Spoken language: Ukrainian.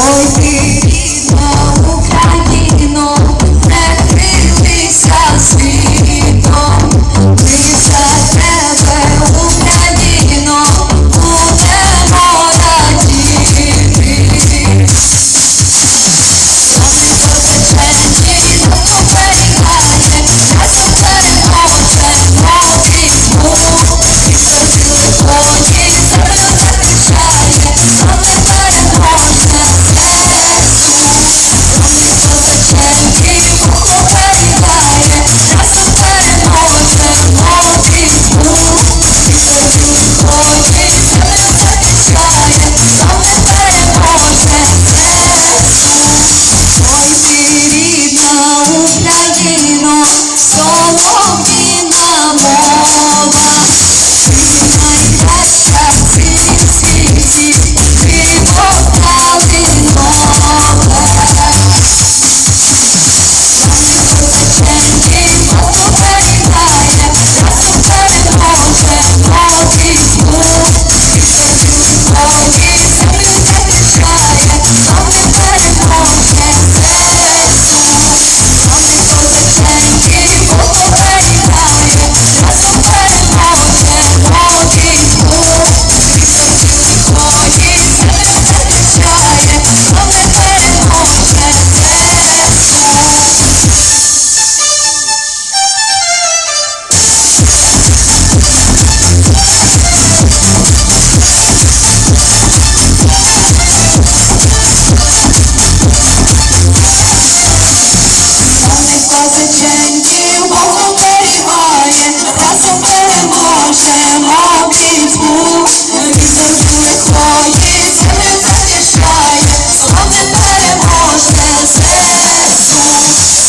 Hoy be. Зиченьків Бог оберігає, разом переможемо пітьму, вітер лихої не перешає, слово переможе серце.